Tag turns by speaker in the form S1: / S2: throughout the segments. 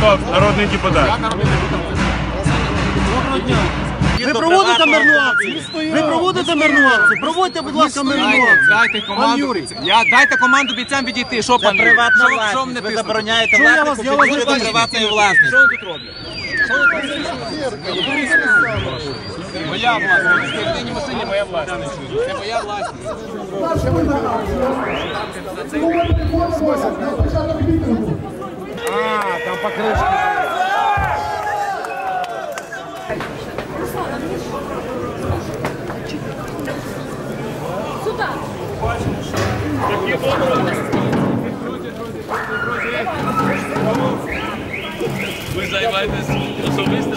S1: Шолохов, народний депутат.
S2: Ви проводите мирну акцію? Ви проводите мирну акцію? Проводьте, будь ласка, мирну
S3: Дайте,
S2: акцію.
S3: дайте команду. Я, дайте команду бійцям відійти. Що, пан Юрій?
S4: Приватна власність. Ви забороняєте
S2: Що я вас-
S4: власнику
S2: я вас не
S4: підходити приватної власності.
S3: Що ви тут роблять? Моя власність. Це єдині машині моя власність. Це моя власність.
S5: Ви займаєтесь особисто?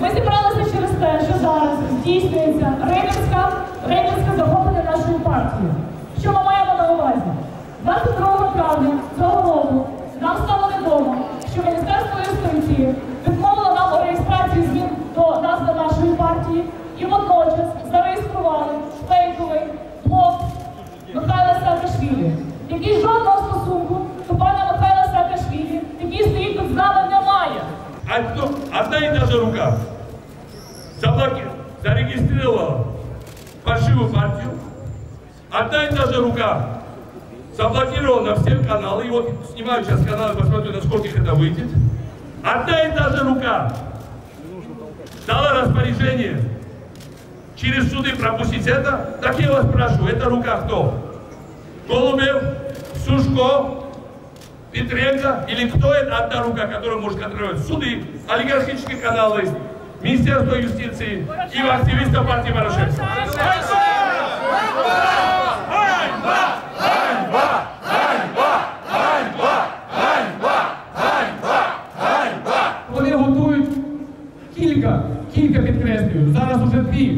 S6: Ми зібралися через те, що зараз здійснюється рейдерська, рейдерське захоплення нашої партії. Що ми маємо на увазі? 22 травня цього який жодного стосунку до пана Михайла Саакашвілі, який стоїть тут з нами, не має.
S5: Одно, одна и та же рука заблоки, зарегистрировала фальшивую партию. Одна и та же рука заблокировала все каналы. И вот снимаю сейчас каналы, посмотрю, насколько их это выйдет. Одна и та же рука дала распоряжение через суды пропустить это. Так я вас спрашиваю, это рука кто? Голубев, Сушко, Петренко или кто это одна рука, которая может контролировать суды, олигархические каналы, Министерство юстиции и активистов партии Порошенко.
S7: Вони готують кілька, кілька підкреслюю, зараз уже дві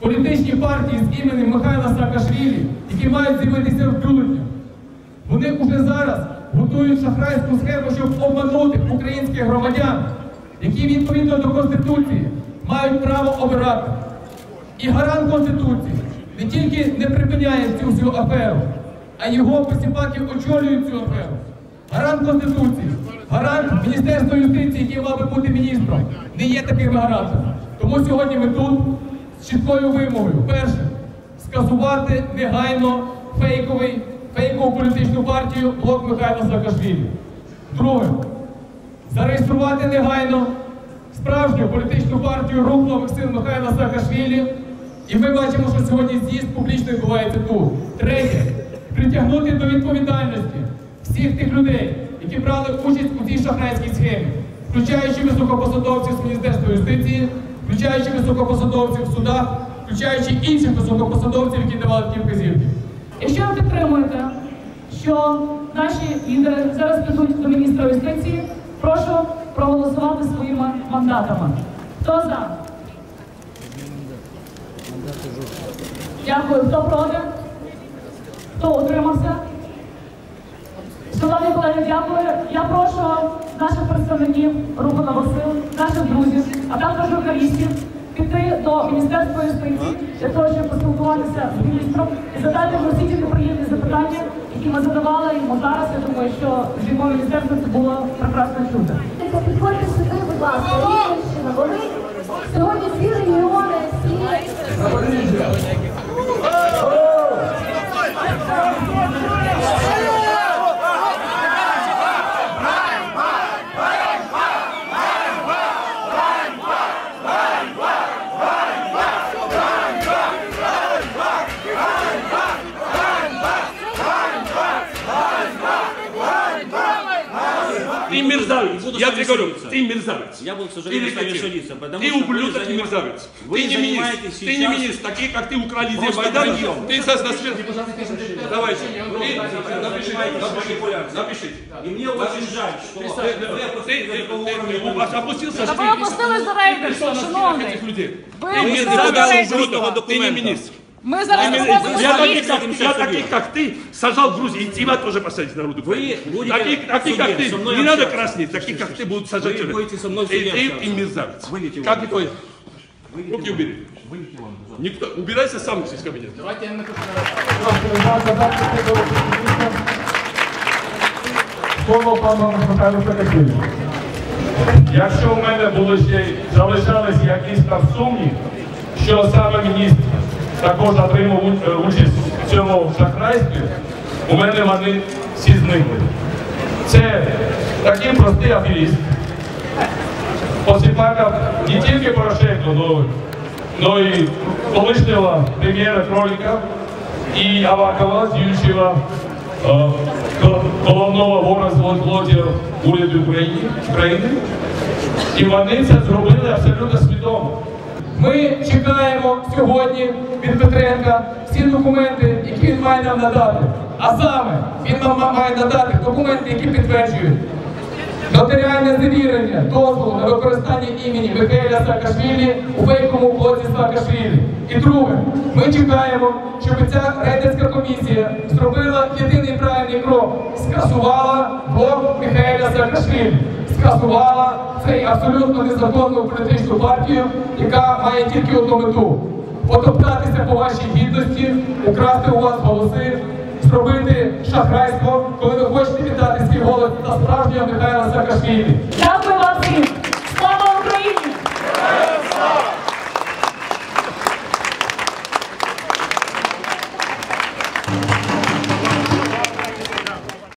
S7: Політичні партії з іменем Михайла Саакашвілі, які мають з'явитися в бюлетнях. Вони вже зараз готують шахрайську схему, щоб обманути українських громадян, які відповідно до Конституції мають право обирати. І гарант Конституції не тільки не припиняє цю всю аферу, а його посіпаки очолюють цю аферу. Гарант Конституції, гарант Міністерства юстиції, який мав би бути міністром, не є таким гарантом. Тому сьогодні ми тут з чіткою вимогою. Перше, скасувати негайно фейковий, фейкову політичну партію блок Михайла Саакашвілі. Друге, зареєструвати негайно справжню політичну партію рух сил Михайла Саакашвілі. І ми бачимо, що сьогодні з'їзд публічно відбувається тут. Третє, притягнути до відповідальності всіх тих людей, які брали участь у цій шахрайській схемі, включаючи високопосадовців з Міністерства юстиції, включаючи високопосадовців в судах, включаючи інших високопосадовців, які давали такі вказівки.
S6: Якщо ви підтримуєте, що наші лідери зараз підуть до міністра юстиції, прошу проголосувати своїми мандатами. Хто за? Дякую. Хто проти? Хто утримався? Шановні колеги, дякую. Я прошу наших представників руху нових сил, наших друзів, а також журналістів піти до Міністерства юстиції для того, щоб поспілкуватися з міністром і задати йому всі ті неприємні запитання, які ми задавали йому зараз. Я думаю, що з його міністерства це було прекрасно чути.
S8: Підходьте сюди, будь ласка, сьогодні
S5: мерзавец. Я,
S4: я
S5: тебе говорю, ты мерзавец.
S4: Я буду, к сожалению, ты
S5: с
S4: судиться.
S5: Ты ублюдок и мерзавец. Ты не министр. Ты не министр. Такие, как ты, украли здесь
S4: Байдана.
S5: Ты со насмешкой. Давайте. Напишите. Напишите.
S4: И мне очень жаль, что
S5: ты опустился.
S6: Та ви опустились за рейдер. шановний. Ви опустились до рейдерства.
S5: Не министр.
S6: Ми зараз
S5: Я,
S6: проводимо
S5: я,
S6: свої-
S5: таких, как, я таких, как ты, сажал в Грузии, и тебя тоже посадить на народу.
S4: Вы будете
S5: таких, таких
S4: в
S5: как
S4: суде
S5: ты,
S4: со мной
S5: не надо
S4: общаться.
S5: краснеть, таких, как ты, будут сажать.
S4: Вы
S5: в тюрьму.
S4: будете со мной в
S5: Ты,
S4: суде
S5: ты,
S4: общаться.
S5: и мерзавец.
S4: Выйдите
S5: Как
S4: вон.
S5: такое? Руки убери. Никто, убирайся сам из кабинета.
S7: слово пану Михайлу Саакашвілі.
S5: Якщо в мене були ще залишались якісь там сумні, що саме міністр також отримав е, участь в цьому шахрайстві, у мене вони всі зникли. Це такий простий аферіст. Посипакав не тільки Порошенко, но і колишнього прем'єра Кроліка і Авакова, е, головного вора злодія уряду України. І вони це зробили абсолютно свідомо.
S7: Ми чекаємо сьогодні від Петренка всі документи, які він має нам надати. А саме він нам має надати документи, які підтверджують нотаріальне завірення дозволу на використання імені Михайля Саакашвілі у фейковому блоці Саакашвілі. І друге, ми чекаємо, щоб ця рейдерська комісія зробила єдиний правильний крок, скасувала блок Михайля Саакашвілі, скасувала цей абсолютно незаконну політичну партію, яка має тільки одну мету. Потоптатися по вашій гідності, украсти у вас голоси, зробити шахрайство, коли ви хочете віддати свій голос на справжнього Михайла Саакашвілі.
S6: Дякую вам всім!